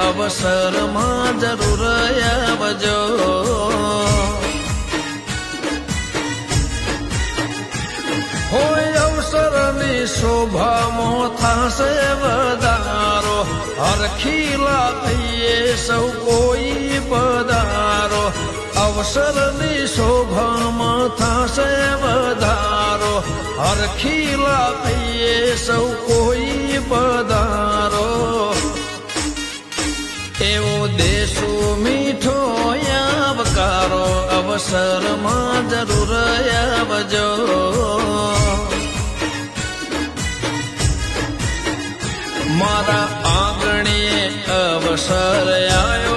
અવસરમાં જરૂર આવજો હોય અવસરની શોભામાં થશે વધારો હરખીલા થઈએ સૌ કોઈ પધારો અવસરની શોભામાં થાશે વધારો હરખીલા થઈએ સૌ કોઈ એવો દેશો મીઠો આવકારો અવસરમાં જરૂર આવજો. મારા આંગણીએ અવસર આવ્યો